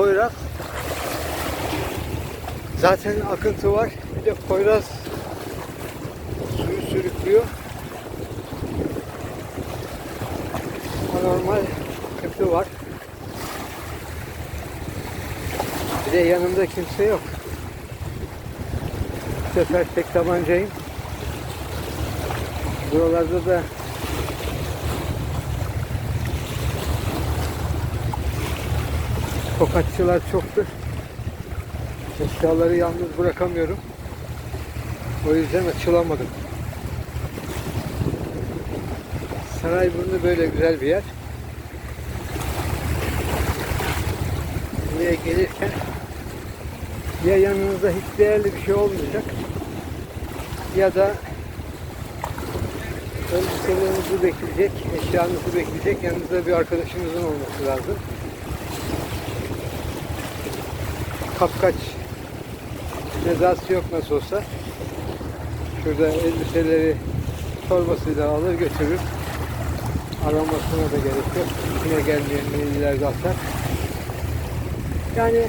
Poyraz. Zaten akıntı var. Bir de Poyraz suyu sürüklüyor. Anormal akıntı var. Bir de yanımda kimse yok. Bu sefer tek tabancayım. Buralarda da tokatçılar çoktur. Eşyaları yalnız bırakamıyorum. O yüzden açılamadım. Sarayburnu böyle güzel bir yer. Buraya gelirken ya yanınızda hiç değerli bir şey olmayacak ya da elbiselerinizi bekleyecek, eşyanızı bekleyecek yanınızda bir arkadaşınızın olması lazım. Kapkaç cezası yok nasıl olsa. Şurada elbiseleri torbasıyla alır götürür. Aramasına da gerek yok. İçine gelmeyen ileride atar. Yani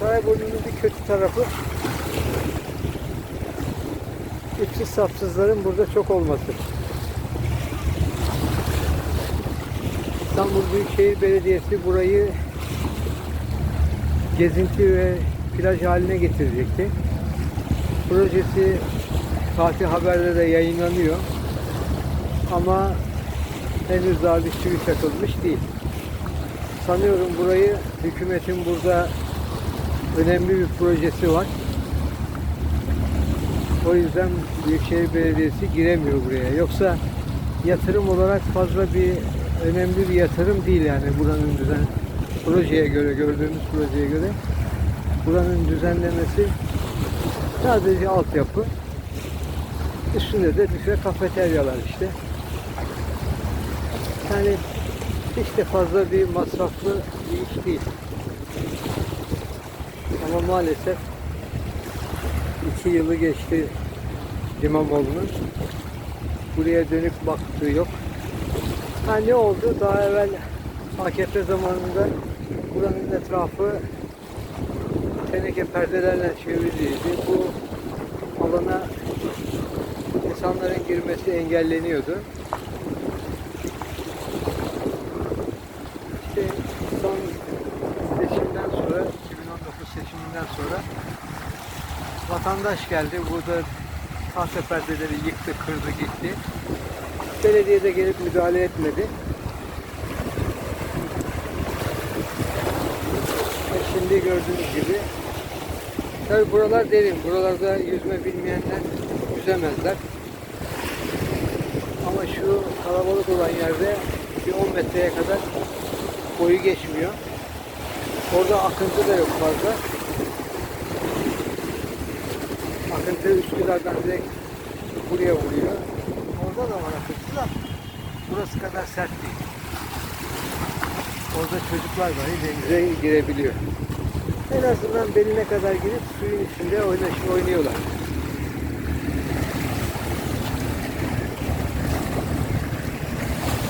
Sarayburnu'nun bir kötü tarafı içi sapsızların burada çok olması. İstanbul Büyükşehir Belediyesi burayı gezinti ve plaj haline getirecekti. Projesi Fatih Haber'de de yayınlanıyor. Ama henüz daha bir çivi çakılmış değil. Sanıyorum burayı hükümetin burada önemli bir projesi var. O yüzden Büyükşehir Belediyesi giremiyor buraya. Yoksa yatırım olarak fazla bir önemli bir yatırım değil yani buranın düzen projeye göre gördüğümüz projeye göre buranın düzenlemesi sadece altyapı. Üstünde de büfe kafeteryalar işte. Yani hiç de fazla bir masraflı bir iş değil. Ama maalesef iki yılı geçti İmamoğlu'nun. Buraya dönüp baktığı yok. Ha ne oldu? Daha evvel AKP zamanında buranın etrafı teneke perdelerle çevriliydi. Bu alana insanların girmesi engelleniyordu. İşte son seçimden sonra, 2019 seçiminden sonra vatandaş geldi. Burada tahta perdeleri yıktı, kırdı, gitti. Belediye de gelip müdahale etmedi. Şimdi gördüğünüz gibi tabi buralar derin. Buralarda yüzme bilmeyenler yüzemezler. Ama şu kalabalık olan yerde bir 10 metreye kadar boyu geçmiyor. Orada akıntı da yok fazla. Akıntı Üsküdar'dan direkt buraya vuruyor. Orada da var akıntı da burası kadar sert değil. Orada çocuklar dahi denize girebiliyor. En azından beline kadar girip suyun içinde oynaş, oynuyorlar.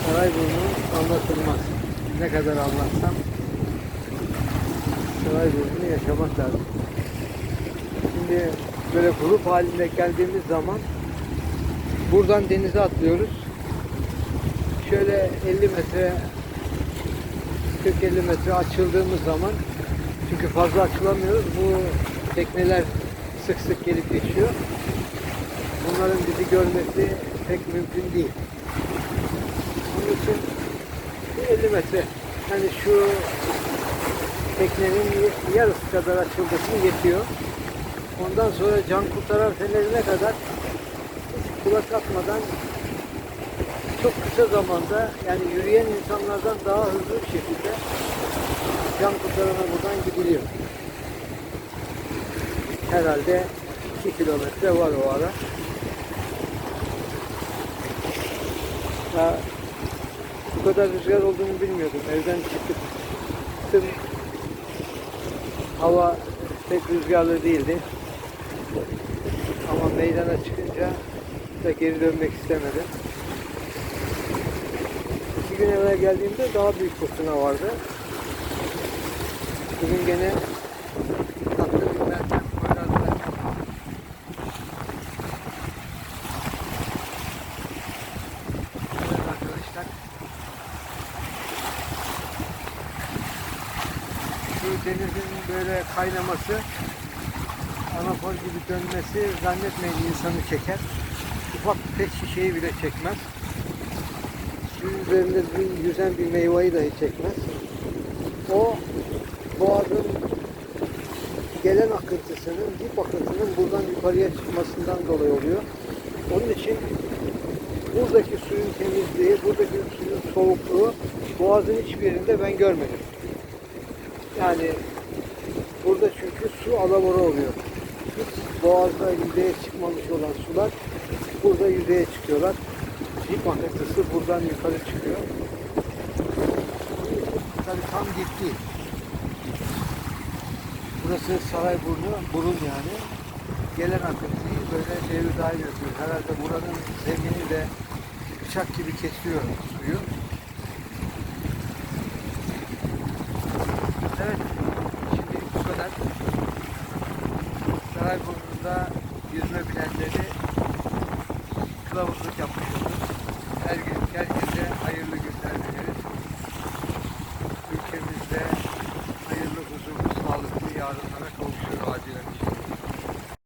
Sarayburnu anlatılmaz. Ne kadar anlatsam Sarayburnu'nu yaşamak lazım. Şimdi böyle grup halinde geldiğimiz zaman buradan denize atlıyoruz. Şöyle 50 metre 40-50 metre açıldığımız zaman çünkü fazla açılamıyoruz. Bu tekneler sık sık gelip geçiyor. Bunların bizi görmesi pek mümkün değil. Onun için bir 50 metre hani şu teknenin yarısı kadar açılması yetiyor. Ondan sonra can kurtaran fenerine kadar kulak atmadan çok kısa zamanda yani yürüyen insanlardan daha hızlı bir şekilde can kurtarana buradan gidiliyor. Herhalde 2 kilometre var o ara. Ya, bu kadar rüzgar olduğunu bilmiyordum. Evden çıktım. Hava pek rüzgarlı değildi. Ama meydana çıkınca da geri dönmek istemedim. İki gün evvel geldiğimde daha büyük fırtına vardı. Bugün gene denizin böyle kaynaması anafor gibi dönmesi zannetmeyin insanı çeker. Ufak pet şişeyi bile çekmez. Suyun üzerinde yüzen bir meyveyi dahi çekmez. O boğazın gelen akıntısının, dip akıntının buradan yukarıya çıkmasından dolayı oluyor. Onun için buradaki suyun temizliği, buradaki suyun soğukluğu boğazın hiçbir yerinde ben görmedim. Yani burada çünkü su alabora oluyor. Hiç boğazda yüzeye çıkmamış olan sular burada yüzeye çıkıyorlar. Dip akıntısı buradan yukarı çıkıyor. Tabii tam dip değil. Burası Sarayburnu, burun yani. Gelen akıntıyı böyle devir daim yapıyor. Herhalde buranın zemini de bıçak gibi kesiyor suyu. Evet, şimdi bu kadar. Sarayburnu'nda yüzme bilenleri kılavuzluk yapmış